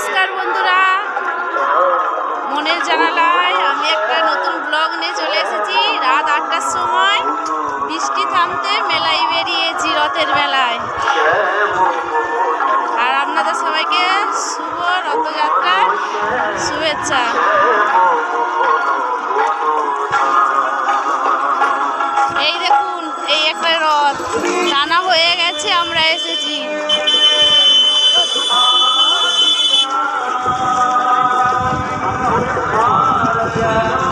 নমস্কার বন্ধুরা। মনের জানালায় আমি একটা নতুন ব্লগ নিয়ে চলে এসেছি। রাত আটটার সময় বৃষ্টি থামতে মেলায় বেরিয়েছি রথের মেলায় আর আপনাদের সবাইকে শুভ রথযাত্রার শুভেচ্ছা। আমার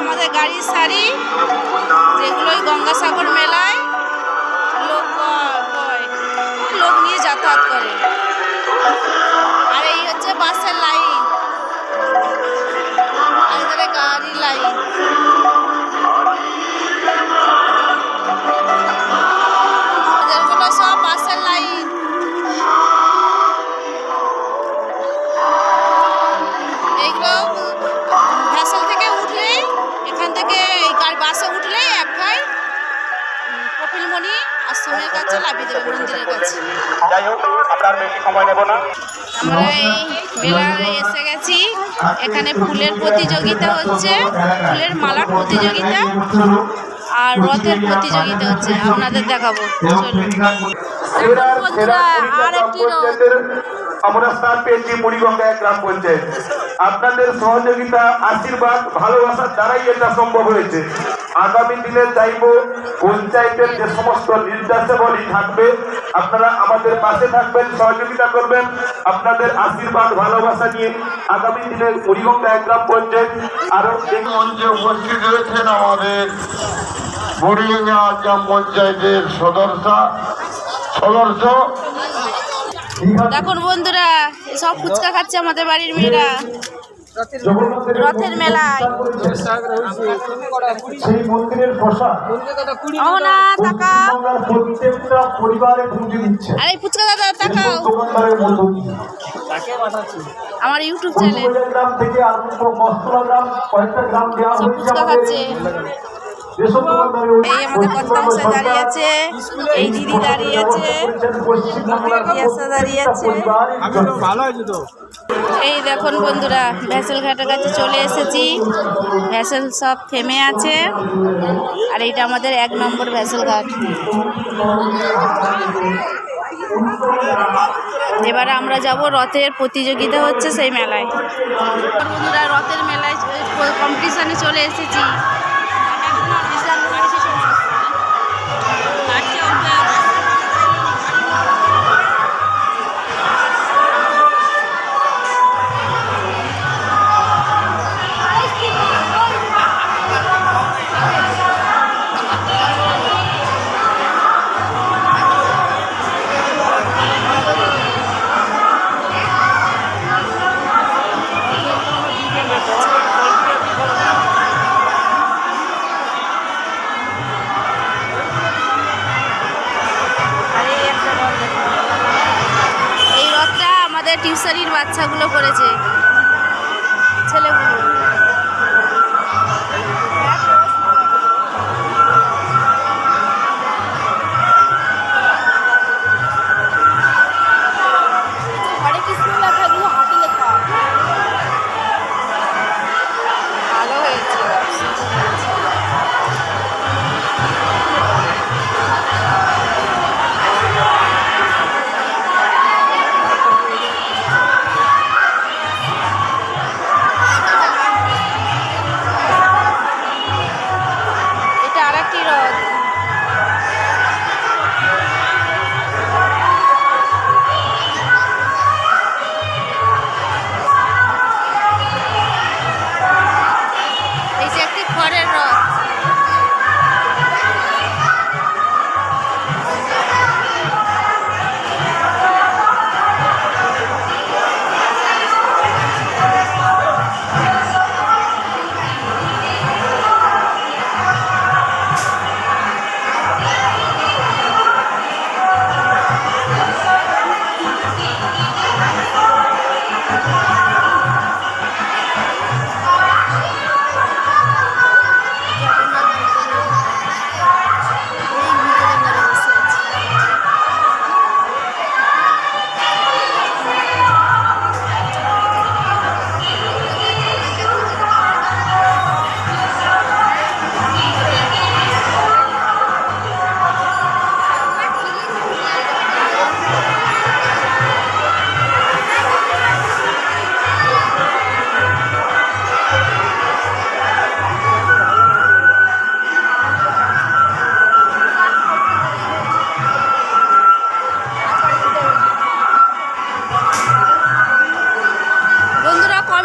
আমাদের গাড়ির সারি যেগুলোই গঙ্গাসাগর মেলায় লোক বয় লোক নিয়ে যাতায়াত করে। আর এই হচ্ছে বাসের লাইন। আর গাড়ির লাইন। কপিলমণি আশ্রমের কাছে লাভিয়ে দেবে মন্দিরের কাছে। যাই হোক আর বেশি সময় নেব না। আমরা এই মেলায় এসে গেছি। এখানে ফুলের প্রতিযোগিতা হচ্ছে ফুলের মালার প্রতিযোগিতা আর রথের প্রতিযোগিতা হচ্ছে। আপনাদের দেখাবো। আর একটি আমরা স্থান পেয়েছি মুড়িগঙ্গা গ্রাম পঞ্চায়েত। আপনাদের সহযোগিতা আশীর্বাদ ভালোবাসার দ্বারাই এটা সম্ভব হয়েছে। আগামী দিনে চাইব পঞ্চায়েতের যে সমস্ত নির্দেশাবলী থাকবে। আপনারা আমাদের পাশে থাকবেন সহযোগিতা করবেন। আপনাদের আশীর্বাদ ভালোবাসা নিয়ে আগামী দিনে মুড়িগঙ্গা গ্রাম পঞ্চায়েত আরও মঞ্চে উপস্থিত রয়েছেন আমাদের বুড়িগঙ্গা গ্রাম পঞ্চায়েতের সদস্য সদস্য। দেখুন বন্ধুরা সব ফুচকা খাচ্ছে আমাদের বাড়ির মেয়েরা। রথের মেলায়। সেই মন্দিরের না তাকাও বাংলার প্রত্যেকটা পরিবারে পৌঁছে দিচ্ছে। আরে ফুচকা দাদা তাকাও। আমার ইউটিউব চ্যানেল। ফুচকা খাচ্ছে। এই আমাদের কর্তামশাই দাঁড়িয়ে আছে। এই দিদি দাঁড়িয়ে আছে। দাঁড়িয়ে আছে। এই দেখুন বন্ধুরা ভ্যাসেল ঘাটের কাছে চলে এসেছি। ভ্যাসেল সব থেমে আছে। আর এইটা আমাদের এক নম্বর ভ্যাসেল ঘাট। এবারে আমরা যাব রথের প্রতিযোগিতা হচ্ছে সেই মেলায়। বন্ধুরা, রথের মেলায় কম্পিটিশনে চলে এসেছি। টিউশনির বাচ্চাগুলো করেছে।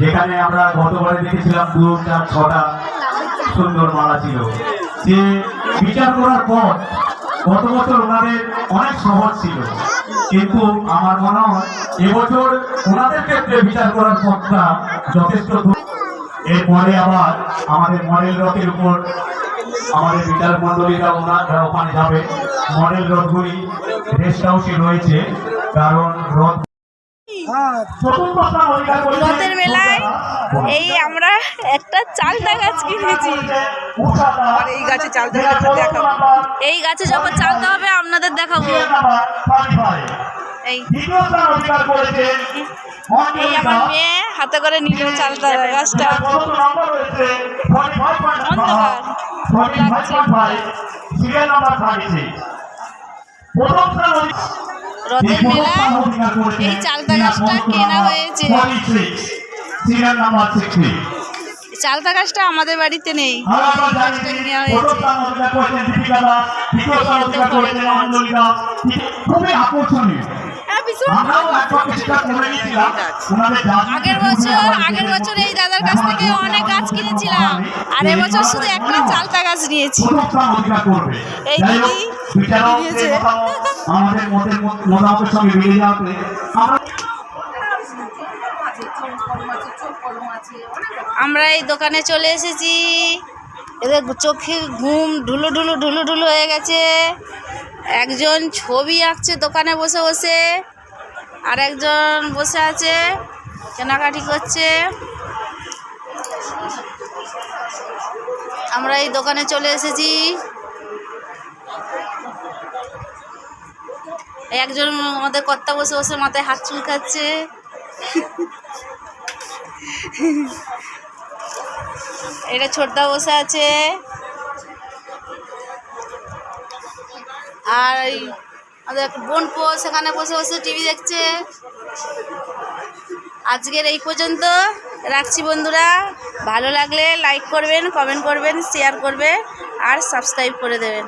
যেখানে আমরা গতবারে দেখেছিলাম দু চার ছটা সুন্দর মালা ছিল যে বিচার করার পর গত বছর ওনাদের অনেক সহজ ছিল কিন্তু আমার মনে হয় এবছর ওনাদের ক্ষেত্রে বিচার করার পথটা যথেষ্ট। এরপরে আবার আমাদের মডেল রথের উপর আমাদের বিচার মন্ডলীরা ওনারা ওখানে যাবে মডেল রথগুলি রেস্ট হাউসে রয়েছে, কারণ রথ চতুর্থ স্থান অধিকার করেছে রথের মেলায় এই আমরা একটা চালতা গাছ কিনেছি। আর এই গাছে চালতা গাছটা দেখাবো। এই গাছে যখন চালতে হবে আপনাদের দেখাবো। এই। আমার মেয়ে হাতে করে নিল চালতা গাছটা। কত নম্বর রয়েছে 45.5 অন্ধকার। 45.5 সিরিয়াল নাম্বার 36 প্রথম রথের মেলায় এই চালতা গাছটা কেনা হয়েছে। সিরিয়াল নাম্বার 60 চালতা গাছটা আমাদের বাড়িতে নেই। গাছটা হয়েছে। খুবই আকর্ষণীয়। জাজ আগের বছর আগের বছর এই দাদার কাছ থেকে অনেক গাছ কিনেছিলাম। আর এবছর শুধু একটা চালতা গাছ নিয়েছি। এই দিদি বিচারকদের দিয়েছে। মতামত আমাদের মতামতের সঙ্গে মিলে যাওয়াতে আমরা আমরা এই দোকানে চলে এসেছি। এদের চোখে ঘুম ঢুলু ঢুলু ঢুলু ঢুলু হয়ে গেছে। একজন ছবি আঁকছে দোকানে বসে বসে। আর একজন বসে আছে, কেনাকাটি করছে। আমরা এই দোকানে চলে এসেছি। একজন আমাদের কর্তা বসে বসে মাথায় হাত চুলকাচ্ছে এটা ছোটদা বসে আছে। আর আমাদের বোন পো, সেখানে বসে বসে টিভি দেখছে। আজকের এই পর্যন্ত রাখছি বন্ধুরা। ভালো লাগলে লাইক করবেন কমেন্ট করবেন শেয়ার করবে আর সাবস্ক্রাইব করে দেবেন।